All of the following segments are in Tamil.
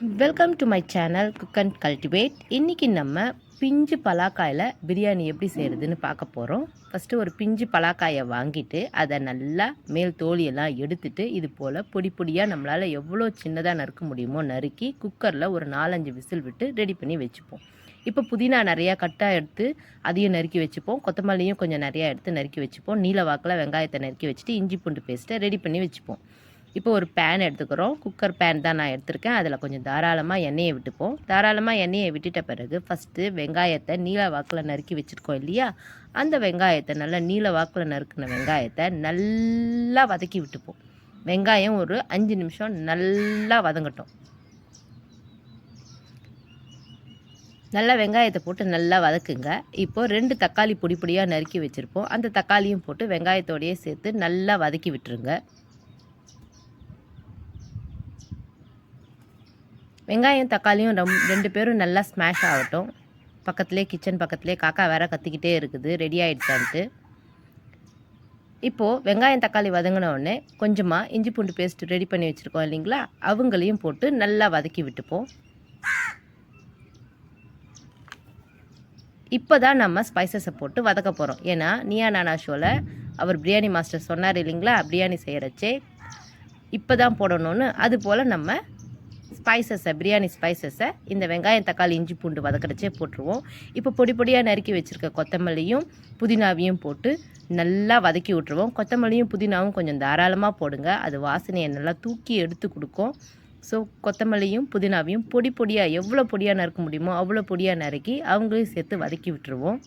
Welcome to my channel cook and cultivate இன்றைக்கி நம்ம பிஞ்சு பலாக்காயில் பிரியாணி எப்படி செய்கிறதுன்னு பார்க்க போகிறோம் ஃபஸ்ட்டு ஒரு பிஞ்சு பலாக்காயை வாங்கிட்டு அதை நல்லா மேல் தோலியெல்லாம் எடுத்துட்டு இது போல் பொடி பொடியாக நம்மளால் எவ்வளோ சின்னதாக நறுக்க முடியுமோ நறுக்கி குக்கரில் ஒரு நாலஞ்சு விசில் விட்டு ரெடி பண்ணி வச்சுப்போம். இப்போ புதினா நிறையா கட்டாக எடுத்து அதையும் நறுக்கி வச்சுப்போம். கொத்தமல்லியும் கொஞ்சம் நிறையா எடுத்து நறுக்கி வச்சுப்போம். நீல வாக்கில் வெங்காயத்தை நறுக்கி வச்சுட்டு இஞ்சி பூண்டு பேஸ்ட்டை ரெடி பண்ணி வச்சுப்போம். இப்போ ஒரு பேன் எடுத்துக்கிறோம். குக்கர் பேன் தான் நான் எடுத்திருக்கேன். அதில் கொஞ்சம் தாராளமாக எண்ணெயை விட்டுப்போம். தாராளமாக எண்ணெயை விட்டுட்ட பிறகு ஃபஸ்ட்டு வெங்காயத்தை நீல வாக்கில் நறுக்கி வச்சுருக்கோம் இல்லையா? அந்த வெங்காயத்தை நல்லா நீல வாக்கில் நறுக்கின வெங்காயத்தை நல்லா வதக்கி விட்டுப்போம். வெங்காயம் ஒரு அஞ்சு நிமிஷம் நல்லா வதங்கட்டும். நல்லா வெங்காயத்தை போட்டு நல்லா வதக்குங்க. இப்போது ரெண்டு தக்காளி பொடி பொடியாக நறுக்கி வச்சுருப்போம். அந்த தக்காளியும் போட்டு வெங்காயத்தோடையே சேர்த்து நல்லா வதக்கி விட்டுருங்க. வெங்காயம் தக்காளியும் ரம் ரெண்டு பேரும் நல்லா ஸ்மாஷ் ஆகட்டும். பக்கத்துலேயே கிச்சன் பக்கத்துலேயே காக்கா வேற கத்திக்கிட்டே இருக்குது. ரெடி ஆகிடுச்சான்ட்டு இப்போது வெங்காயம் தக்காளி வதங்கினோடனே கொஞ்சமாக இஞ்சி பூண்டு பேஸ்ட் ரெடி பண்ணி வச்சுருக்கோம் இல்லைங்களா? அவங்களையும் போட்டு நல்லா வதக்கி விட்டுப்போம். இப்போ தான் நம்ம ஸ்பைசஸை போட்டு வதக்க போகிறோம் ஏன்னா நியா நானா ஷோவில் அவர் பிரியாணி மாஸ்டர் சொன்னார் இல்லைங்களா? பிரியாணி செய்கிறச்சே இப்போ தான் போடணும்னு. அது போல் நம்ம ஸ்பைசஸை பிரியாணி ஸ்பைசஸை இந்த வெங்காயம் தக்காளி இஞ்சி பூண்டு வதக்கடைச்சே போட்டுருவோம். இப்போ பொடி பொடியாக நறுக்கி வச்சுருக்க கொத்தமல்லியும் புதினாவையும் போட்டு நல்லா வதக்கி விட்ருவோம் கொத்தமல்லியும் புதினாவும் கொஞ்சம் தாராளமாக போடுங்க. அது வாசனையை நல்லா தூக்கி எடுத்து கொடுக்கும். ஸோ கொத்தமல்லியும் புதினாவையும் பொடி பொடியாக எவ்வளோ பொடியாக நறுக்க முடியுமோ அவ்வளோ பொடியாக நறுக்கி அவங்களையும் சேர்த்து வதக்கி விட்டுருவோம்.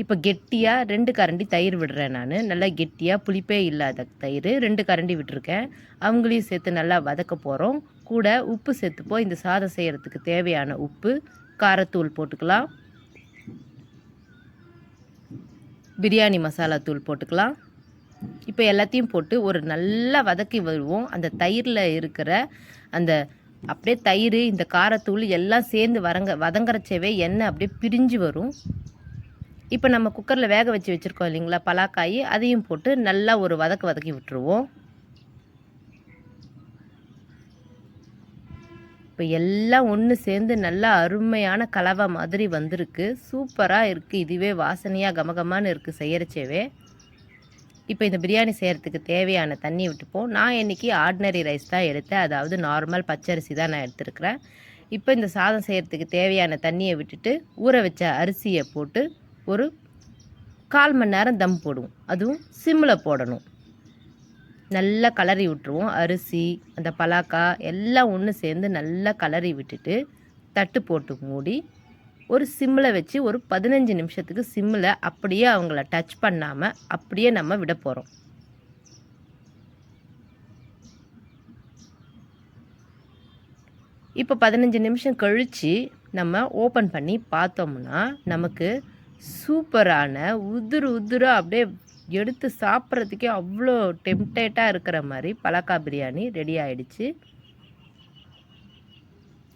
இப்போ கெட்டியாக ரெண்டு கரண்டி தயிர் விடுறேன் நான். நல்லா கெட்டியாக புளிப்பே இல்லாத தயிர். ரெண்டு கரண்டி விட்டுருக்கேன். அவங்களையும் சேர்த்து நல்லா வதக்க போகிறோம் கூட உப்பு சேர்த்துப்போம் இந்த சாதம் செய்கிறதுக்கு தேவையான உப்பு. காரத்தூள் போட்டுக்கலாம். பிரியாணி மசாலா தூள் போட்டுக்கலாம். இப்போ எல்லாத்தையும் போட்டு ஒரு நல்லா வதக்கி வருவோம் அந்த தயிரில் இருக்கிற அந்த அப்படியே தயிர் இந்த காரத்தூள் எல்லாம் சேர்ந்து வரங்க வதங்கரைச்சவே எண்ணெய் அப்படியே பிரிஞ்சு வரும். இப்போ நம்ம குக்கரில் வேக வச்சு வச்சுருக்கோம் இல்லைங்களா? பலாக்காய் அதையும் போட்டு நல்லா ஒரு வதக்கு வதக்கி விட்டுருவோம். இப்போ எல்லாம் ஒன்று சேர்ந்து நல்லா அருமையான கலவை மாதிரி வந்திருக்கு. சூப்பராக இருக்குது இதுவே வாசனையாக கமகமானு இருக்குது செய்கிறச்சேவே இப்போ இந்த பிரியாணி செய்கிறதுக்கு தேவையான தண்ணி விட்டுப்போம். நான் இன்றைக்கி ஆர்டினரி ரைஸ் தான் எடுத்தேன். அதாவது நார்மல் பச்சரிசி தான் நான் எடுத்துருக்கிறேன். இப்போ இந்த சாதம் செய்கிறதுக்கு தேவையான தண்ணியை விட்டுட்டு ஊற வச்ச அரிசியை போட்டு ஒரு கால் மணி நேரம் தம் போடுவோம். அதுவும் சிம்மில் போடணும். நல்லா கலரி விட்டுருவோம். அரிசி அந்த பலாக்கா எல்லாம் ஒன்று சேர்ந்து நல்லா கலரி விட்டுட்டு தட்டு போட்டு மூடி ஒரு சிம்மில் வச்சு ஒரு பதினஞ்சு நிமிஷத்துக்கு சிம்மில் அப்படியே அவங்கள டச் பண்ணாமல் அப்படியே நம்ம விட போகிறோம் இப்போ பதினஞ்சு நிமிஷம் கழித்து நம்ம ஓப்பன் பண்ணி பார்த்தோம்னா நமக்கு சூப்பரான உதிரு உதிராக அப்படியே எடுத்து சாப்பிட்றதுக்கே அவ்வளோ டெம்டேட்டாக இருக்கிற மாதிரி பலக்கா பிரியாணி ரெடி ஆகிடுச்சு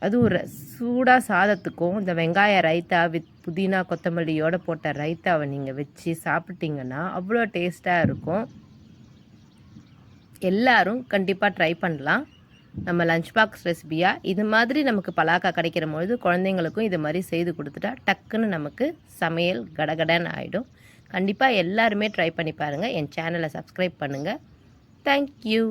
அதுவும் சூடாக சாதத்துக்கும் இந்த வெங்காய ரைத்தா வித் புதினா கொத்தமல்லியோடு போட்ட ரைத்தாவை நீங்கள் வச்சு சாப்பிட்டீங்கன்னா அவ்வளோ டேஸ்ட்டாக இருக்கும். எல்லோரும் கண்டிப்பாக ட்ரை பண்ணலாம். நம்ம லஞ்ச் பாக்ஸ் ரெசிபியாக இது மாதிரி நமக்கு பலாக்கா கிடைக்கிற பொழுது குழந்தைங்களுக்கும் இது மாதிரி செய்து கொடுத்துட்டா டக்குன்னு நமக்கு சமையல் கடகடன்னு ஆகிடும் கண்டிப்பாக எல்லாருமே ட்ரை பண்ணி பாருங்கள் என் சேனலை சப்ஸ்கிரைப் பண்ணுங்கள் தேங்க்யூ